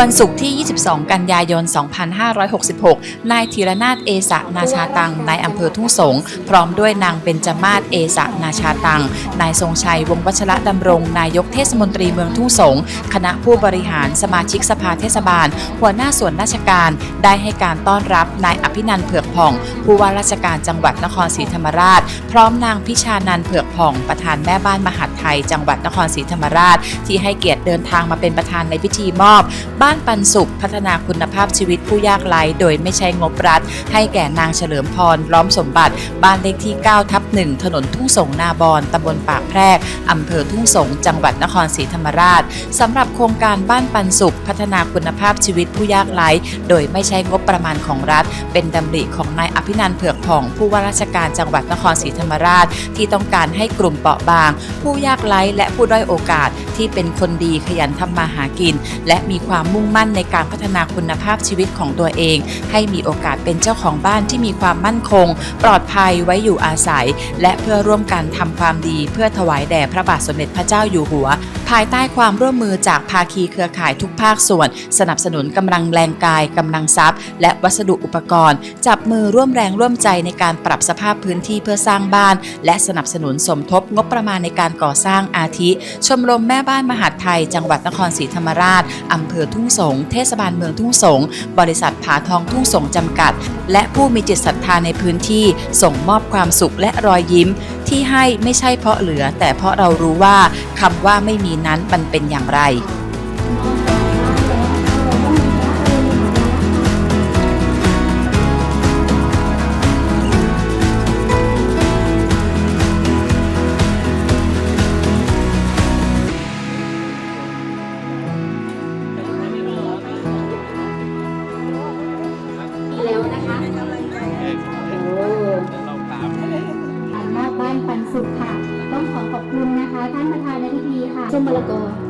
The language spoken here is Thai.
วันศุกร์ที่ 22 กันยายน 2566 นายธีรนาถเอสะนาชาตัง นายอำเภอทุ่งสง พร้อมด้วยนางเบญจมาศเอสะนาชาตัง นายทรงชัยวงศ์วัชระดำรง นายกเทศมนตรีเมืองทุ่งสง คณะผู้บริหารสมาชิกสภาเทศบาล หัวหน้าส่วนราชการ ได้ให้การต้อนรับนายอภินันเผือกผ่อง ผู้ว่าราชการจังหวัดนครศรีธรรมราช พร้อมนางพิชานันเผือกผ่อง ประธานแม่บ้านมหาด ไทย จังหวัดนครศรีธรรมราช ที่ให้เกียรติเดินทางมาเป็นประธานในพิธีมอบ บ้านปันสุข พัฒนาคุณภาพชีวิตผู้ยากไร้โดยไม่ใช้งบรัฐ ให้แก่นางเฉลิมพรล้อมสมบัติ บ้านเลขที่ 9 ทับ1ถนนทุ่งสงนาบอนตำบลปากแพรกอำเภอทุ่งสงจังหวัดนครศรีธรรมราชสำหรับโครงการบ้านปันสุข พัฒนาคุณภาพชีวิตผู้ยากไร้โดยไม่ใช้งบประมาณของรัฐ เป็นดำริของนายอภินันเผือกผ่องผู้ว่าราชการจังหวัดนครศรีธรรมราช ที่ต้องการให้กลุ่มเปราะบาง ผู้ยากไร้และผู้ด้อยโอกาสที่เป็นคนดีขยันทำมาหากิน และมีความมุ่งมั่นในการพัฒนาคุณภาพชีวิตของตัวเอง ให้มีโอกาสเป็นเจ้าของบ้านที่มีความมั่นคง ปลอดภัยไว้อยู่อาศัย และเพื่อร่วมกันทำความดี เพื่อถวายแด่พระบาทสมเด็จพระเจ้าอยู่หัว ภายใต้ความร่วมมือจากภาคีเครือข่ายทุกภาคส่วน สนับสนุนกำลังแรงกายกำลังทรัพย์ และวัสดุอุปกรณ์ จับมือร่วมแรงร่วมใจในการปรับสภาพพื้นที่เพื่อสร้างบ้าน และสนับสนุนสมทบงบประมาณในการก่อสร้างอาทิ ชมรมแม่บ้านมหาดไทย จังหวัดนครศรีธรรมราชอำเภอทุ่งสงเทศบาลเมืองทุ่งสงบริษัทผาทองทุ่งสงจำกัด และผู้มีจิตศรัทธาในพื้นที่ส่งมอบความสุขและรอยยิ้ม ที่ให้ไม่ใช่เพราะเหลือ แต่เพราะเรารู้ว่าคำว่าไม่มีนั้นมันเป็นอย่างไร คุณนะคะ ท่านประธานในพิธีค่ะส้มมะละกอ